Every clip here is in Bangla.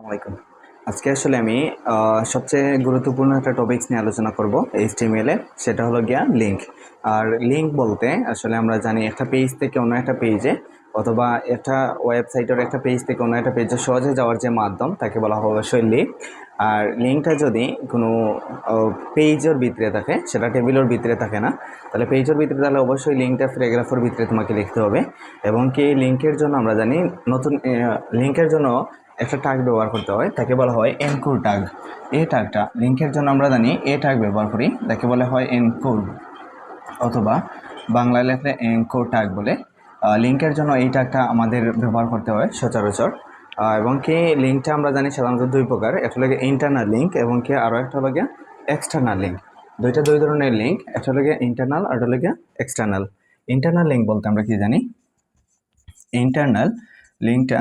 আসসালামাইকুম আজকে আসলে আমি সবচেয়ে গুরুত্বপূর্ণ একটা টপিকস নিয়ে আলোচনা করব এইচটিএমএল সেটা হলো গিয়া লিঙ্ক আর লিঙ্ক বলতে আসলে আমরা জানি একটা পেজ থেকে অন্য একটা পেজে অথবা একটা ওয়েবসাইটের একটা পেজ থেকে অন্য একটা পেজে সহজে যাওয়ার যে মাধ্যম, তাকে বলা হয় অবশ্যই লিঙ্ক আর লিঙ্কটা যদি কোনো পেজের ভিতরে থাকে, সেটা টেবিলের ভিতরে থাকে না, তাহলে পেজের ভিতরে তাহলে অবশ্যই লিঙ্কটা প্যারাগ্রাফের ভিতরে তোমাকে লিখতে হবে। এবং কি লিঙ্কের জন্য আমরা জানি, নতুন লিঙ্কের জন্য একটা টাগ ব্যবহার করতে হয়, তাকে বলা হয় এনকোর টাগ এই টাগটা লিঙ্কের জন্য আমরা জানি এ টাগ ব্যবহার করি তাকে বলা হয় এনকোর অথবা বাংলায় লেখলে এনকোর টাগ বলে। লিঙ্কের জন্য এই টাগটা আমাদের ব্যবহার করতে হয় সচরাচর। এবং কি লিঙ্কটা আমরা জানি সাধারণত দুই প্রকার, একটা লাগে ইন্টারনাল লিঙ্ক এবং কি আরও একটা লাগে এক্সটার্নাল লিঙ্ক দুইটা দুই ধরনের লিঙ্ক একটা লাগে ইন্টারনাল আর একটা লাগে এক্সটার্নাল ইন্টারনাল লিঙ্ক বলতে আমরা কি জানি? ইন্টারনাল লিঙ্কটা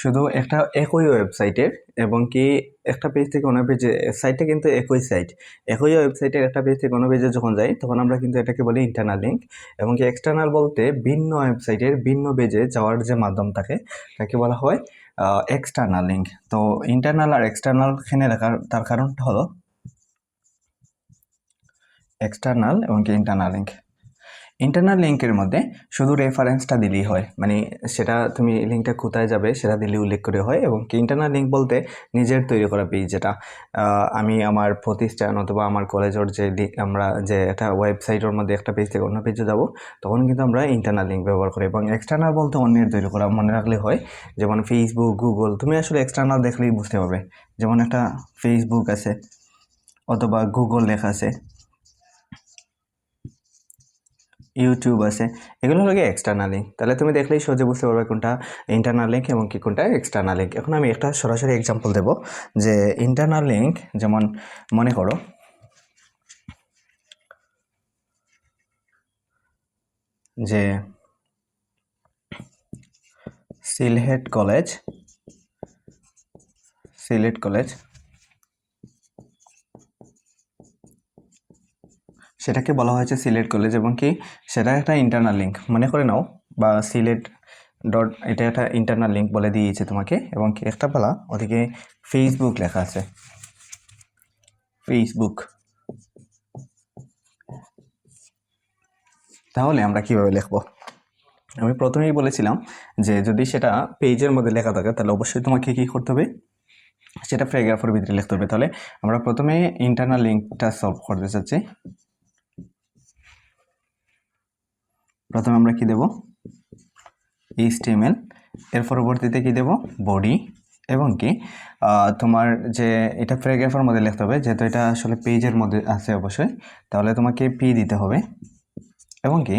শুধু একটা একই ওয়েবসাইটের এবং কি একটা পেজ থেকে অন্য পেজে সাইটটা কিন্তু একই সাইট একই ওয়েবসাইটের একটা পেজ থেকে অন্য পেজে যখন যাই, তখন আমরা কিন্তু এটাকে বলি ইন্টারনাল লিঙ্ক এবং কি এক্সটার্নাল বলতে ভিন্ন ওয়েবসাইটের ভিন্ন পেজে যাওয়ার যে মাধ্যম থাকে তাকে বলা হয় এক্সটার্নাল লিঙ্ক তো ইন্টারনাল আর এক্সটার্নাল এখানে রাখার তার কারণটা হলো এক্সটার্নাল এবং কি ইন্টারনাল লিঙ্ক ইন্টারনাল লিঙ্কের মধ্যে শুধু রেফারেন্সটা দিলেই হয়। মানে সেটা তুমি লিঙ্কটা কোথায় যাবে সেটা দিলে উল্লেখ করে হয় এবং কি ইন্টারনাল লিঙ্ক বলতে নিজের তৈরি করা পেজ যেটা। আমি আমার প্রতিষ্ঠান অথবা আমার কলেজের যে আমরা যে একটা ওয়েবসাইটের মধ্যে একটা পেজ থেকে অন্য পেজে যাব, তখন কিন্তু আমরা ইন্টারনাল লিঙ্ক ব্যবহার করি এবং এক্সটার্নাল বলতে অন্যের তৈরি করা মনে রাখলে হয়। যেমন ফেসবুক গুগল তুমি আসলে এক্সটার্নাল দেখলেই বুঝতে পারবে। যেমন একটা ফেসবুক আছে অথবা গুগল লেখা আছে। ইউটিউব আছে, এগুলো হলো গিয়ে এক্সটার্নাল লিঙ্ক তাহলে তুমি দেখলেই সহজে বুঝতে পারবে কোনটা ইন্টারনাল লিঙ্ক এবং কি কোনটা এক্সটার্নাল লিঙ্ক এখন আমি একটা সরাসরি এক্সাম্পল দেব যে ইন্টারনাল লিঙ্ক যেমন মনে করো, যে সিলহেট কলেজ, সিলেট কলেজ সেটাকে বলা হয়েছে সিলেট কলেজ এবং কি সেটা একটা ইন্টারনাল লিঙ্ক মনে করে নাও, বা সিলেট ডট এটা একটা ইন্টারনাল লিঙ্ক বলে দিয়েছে তোমাকে এবং কি একটা বলা ওদিকে ফেসবুক লেখা আছে। ফেসবুক তাহলে আমরা কীভাবে লিখব? আমি প্রথমেই বলেছিলাম যে যদি সেটা পেজের মধ্যে লেখা থাকে, তাহলে অবশ্যই তোমাকে কী করতে হবে? সেটা প্যারাগ্রাফের ভিতরে লিখতে হবে। তাহলে আমরা প্রথমে ইন্টারনাল লিঙ্কটা সলভ করতে চাচ্ছি। প্রথমে আমরা কি দেব? এইচটিএমএল এর পরবর্তীতে কি দেব? বডি এবং কি? তোমার যে এটা প্যারাগ্রাফের মধ্যে লিখতে হবে, যেহেতু এটা আসলে পেজের মধ্যে আছে অবশ্যই, তাহলে তোমাকে পি দিতে হবে এবং কি?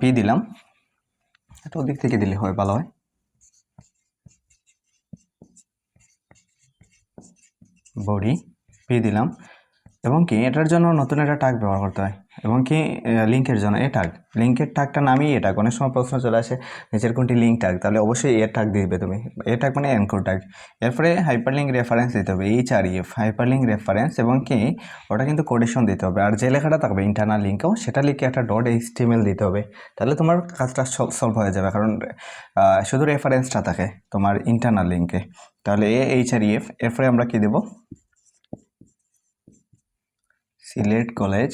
পি দিলাম। এটা ওদিক থেকে দিলে হয়, ভালো হয়। বডি পি দিলাম। এবং কি এটার জন্য নতুন একটা টাগ ব্যবহার করতে হয়। এবং কি লিঙ্কের জন্য এ টাগ লিঙ্কের টাগটা নামই এ টাগ অনেক সময় প্রশ্ন চলে আসে, নিচের কোনটি লিঙ্ক টাগ তাহলে অবশ্যই এ টাগ দিবে তুমি। এ টাগ মানে এনকোর টাগ এরপরে হাইপারলিঙ্ক রেফারেন্স দিতে হবে H R E F hyperlink reference এবং কি, ওটা কিন্তু কোটেশন দিতে হবে। আর যে লেখাটা থাকবে ইন্টারনাল লিঙ্কেও সেটা লিখে একটা. ডট এইচ এইচটিএমএল দিতে হবে। তাহলে তোমার কাজটা সলভ হয়ে যাবে। কারণ শুধু রেফারেন্সটা থাকে তোমার ইন্টারনাল লিঙ্কে তাহলে এ এইচ আর ইএফ এরপরে আমরা কী দেবো? সিলেট কলেজ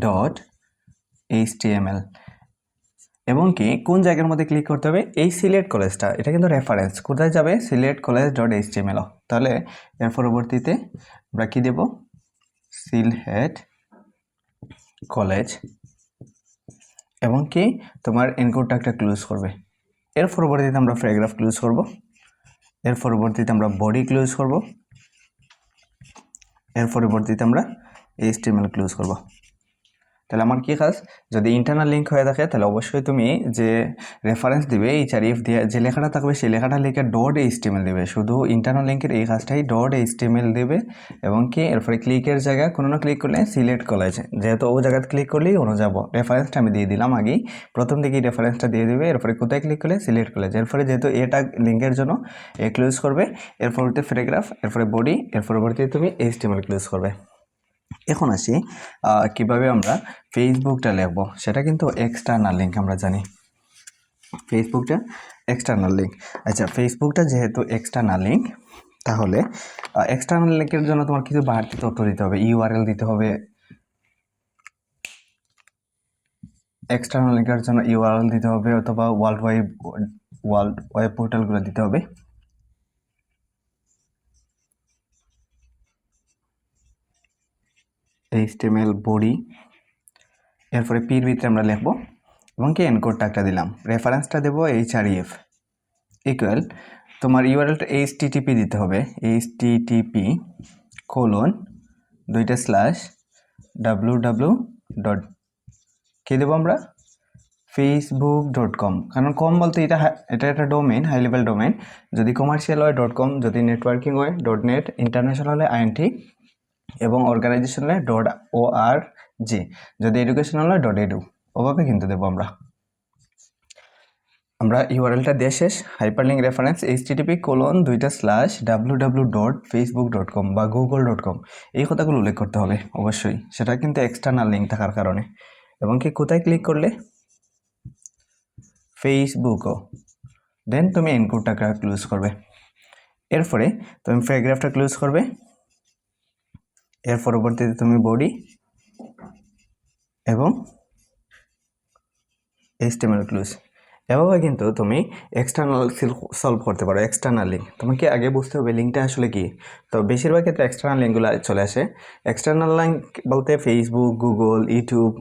ডট এইচটিএমএল এবং কি কোন জায়গার মধ্যে ক্লিক করতে হবে? এই সিলেট কলেজটা। এটা কিন্তু রেফারেন্স কোথায় যাবে? সিলেট কলেজ ডট এইচটিএমএল তাহলে এর পরবর্তীতে আমরা কি দেব? সিলহেট কলেজ। এবং কি তোমার এনকোডটা একটা ক্লোজ করবে। এর পরবর্তীতে আমরা প্যারাগ্রাফ ক্লোজ করব। এর পরবর্তীতে আমরা বডি ক্লোজ করব। এর পরবর্তীতে আমরা এইচটিএমএল ক্লোজ করব। তাহলে আমার কী কাজ? যদি ইন্টারনাল লিঙ্ক হয়ে থাকে, তাহলে অবশ্যই তুমি যে রেফারেন্স দিবে, এই চারিফ দিয়ে যে লেখাটা থাকবে, সেই লেখাটা লিখে ডট এইচটিএমএল দেবে। শুধু ইন্টারনাল লিঙ্কের এই কাজটাই ডট এইচটিএমএল দেবে এবং কি, এরপরে ক্লিকের জায়গায় কোনো না ক্লিক করলে সিলেক্ট কলেজ যেহেতু ও জায়গাতে ক্লিক করলেই অন্য যাব। রেফারেন্সটা আমি দিয়ে দিলাম আগেই প্রথম দিকেই রেফারেন্সটা দিয়ে দেবে, এরপরে কোথায় ক্লিক করলে সিলেক্ট কলেজ এরপরে যেহেতু এটা লিঙ্কের জন্য, এ ক্লোজ করবে, এর পরবর্তী প্যারাগ্রাফ এরপরে বডি এর পরবর্তীতে তুমি এইচটিএমএল ক্লোজ করবে। এখন আসি কীভাবে আমরা ফেসবুকটা লিখব? সেটা কিন্তু এক্সটার্নাল লিঙ্ক আমরা জানি। ফেসবুকটা এক্সটার্নাল লিঙ্ক আচ্ছা ফেসবুকটা যেহেতু এক্সটার্নাল লিঙ্ক তাহলে এক্সটার্নাল লিঙ্কের জন্য তোমার কিছু বাড়তি তথ্য দিতে হবে। ইউআরএল দিতে হবে। এক্সটার্নাল লিঙ্কের জন্য ইউআরএল দিতে হবে অথবা ওয়ার্ল্ড ওয়েব ওয়ার্ল্ড ওয়েব পোর্টালগুলো দিতে হবে। এইচটিএমএল বডি এরপরে পির ভিতরে আমরা লিখব এবং কি এনকোডটা একটা দিলাম। রেফারেন্সটা দেবো এইচ আর ইকুয়াল তোমার ইউআরএলটা এইচ টিটিপি দিতে হবে। এইচ টিটিপি কোলন দুইটা স্ল্যাশ ডাব্লু ডাব্লু ডট কী দেবো আমরা? ফেসবুক ডট কম কারণ কম বলতে এটা এটা একটা ডোমেন হাই লেভেল ডোমেন যদি কমার্শিয়াল হয় ডট কম যদি নেটওয়ার্কিং হয় ডট নেট ইন্টারন্যাশনাল হলে আইএনটি এবং অর্গানাইজেশন হলে ডট ও আর জি যদি এডুকেশনাল হয় ডট এডু ওভাবে কিন্তু দেবো আমরা। আমরা ইউআরএলটা দিয়ে শেষ। হাইপারলিঙ্ক রেফারেন্স এইচটিটিপি কোলন দুইটা slash W W dot Facebook dot com বা গুগল ডট কম এই কথাগুলো উল্লেখ করতে হবে, অবশ্যই। সেটা কিন্তু এক্সটার্নাল লিঙ্ক থাকার কারণে। এবং কি কোথায় ক্লিক করলে? ফেসবুকও দেন তুমি এনকোডটাকে ক্লোজ করবে। এরপরে তুমি প্যারাগ্রাফটা ক্লোজ করবে। এর পরবর্তীতে তুমি বডি এবং এইচটিএমএল ক্লোজ এভাবে কিন্তু তুমি এক্সটার্নাল সলভ করতে পারো এক্সটার্নাল লিঙ্ক তোমাকে আগে বুঝতে হবে লিঙ্কটা আসলে কি। তো বেশিরভাগ ক্ষেত্রে এক্সটার্নাল লিঙ্কগুলো চলে আসে। এক্সটার্নাল লিঙ্ক বলতে ফেসবুক গুগল ইউটিউব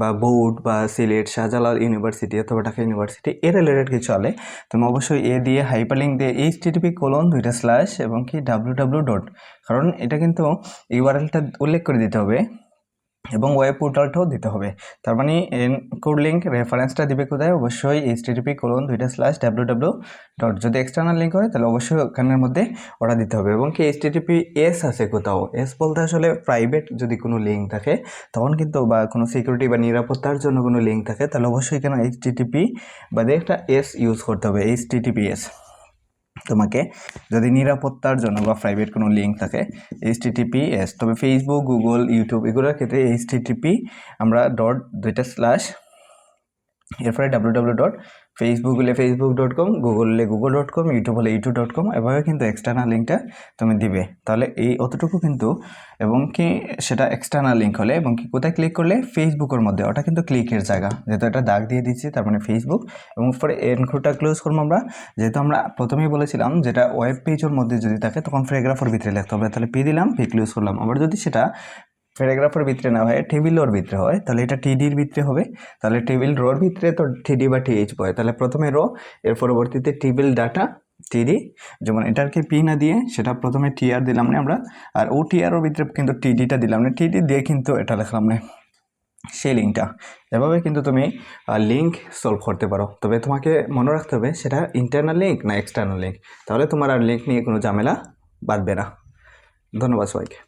বা বোর্ড বা সিলেট শাহজালাল ইউনিভার্সিটি অথবা ঢাকা ইউনিভার্সিটি এর রিলেটেড কিছু চলে তুমি অবশ্যই এ দিয়ে হাইপার লিঙ্ক দিয়ে এইচ টিটিপি কোলন দুইটা স্ল্যাশ এবং কি ডাব্লু ডাব্লু ডট কারণ এটা কিন্তু ইউআরএলটা উল্লেখ করে দিতে হবে। এবং ওয়েব পোর্টালটাও দিতে হবে। তার মানে এন কোড লিঙ্ক রেফারেন্সটা দিবে কোথায়? অবশ্যই এইচ কোলন দুইটা স্ল্যাশ ডাব্লু ডাব্লু ডট যদি এক্সটার্নাল লিঙ্ক হয়, তাহলে অবশ্যই ওখানের মধ্যে ওটা দিতে হবে। এবং কি এইচ এস আছে কোথাও? এস বলতে আসলে প্রাইভেট যদি কোনো লিঙ্ক থাকে, তখন কিন্তু বা কোনো সিকিউরিটি বা নিরাপত্তার জন্য কোনো লিঙ্ক থাকে, তাহলে অবশ্যই কেন এইচ টিটিপি বাদে একটা এস ইউজ করতে হবে এইচ এস তোমাকে যদি নিরাপত্তার জন্য বা প্রাইভেট কোনো লিঙ্ক থাকে এইচ টিটিপি এস তবে ফেসবুক গুগল ইউটিউব এগুলোর ক্ষেত্রে এইচ টিটিপি আমরা ডট দুইটা স্ল্যাশ এরপরে ডাব্লু ডাব্লু ডট ফেসবুক হলে ফেসবুক ডট কম গুগল হলে গুগল ডট কম ইউটিউব হলে ইউটিউব ডট কম এভাবে কিন্তু এক্সটার্নাল লিঙ্কটা তুমি দিবে। তাহলে এই অতটুকু কিন্তু এবং কি সেটা এক্সটার্নাল লিঙ্ক হলে এবং কি কোথায় ক্লিক করলে? ফেসবুকের মধ্যে। ওটা কিন্তু ক্লিকের জায়গা। যেহেতু এটা দাগ দিয়ে দিচ্ছি, তার মানে ফেসবুক এবং পরে এনকোডটা ক্লোজ করব আমরা। যেহেতু আমরা প্রথমেই বলেছিলাম যেটা ওয়েব পেজের মধ্যে যদি থাকে, তখন প্যারাগ্রাফের ভিতরে লিখতে হবে। তাহলে পি দিলাম পি ক্লোজ করলাম। আবার যদি সেটা প্যারাগ্রাফের ভিতরে না হয়, টেবিল রোর ভিতরে হয়, তাহলে এটা টিডির ভিতরে হবে। তাহলে টেবিল রোর ভিতরে তো টিডি বা টিএইচ বয়। তাহলে প্রথমে রো, এর পরবর্তীতে টেবিল ডাটা টিডি যেমন এটাকে পি না দিয়ে, সেটা প্রথমে টিআর দিলাম না আমরা, আর ও টিআর ভিতরে কিন্তু টিডিটা দিলাম না। টিডি দিয়ে কিন্তু এটা লিখলাম না, সেই লিঙ্কটা এভাবে কিন্তু তুমি লিঙ্ক সলভ করতে পারো। তবে তোমাকে মনে রাখতে হবে, সেটা ইন্টারনাল লিঙ্ক না এক্সটার্নাল লিঙ্ক তাহলে তোমার আর লিঙ্ক নিয়ে কোনো ঝামেলা বাঁধবে না। ধন্যবাদ সবাইকে।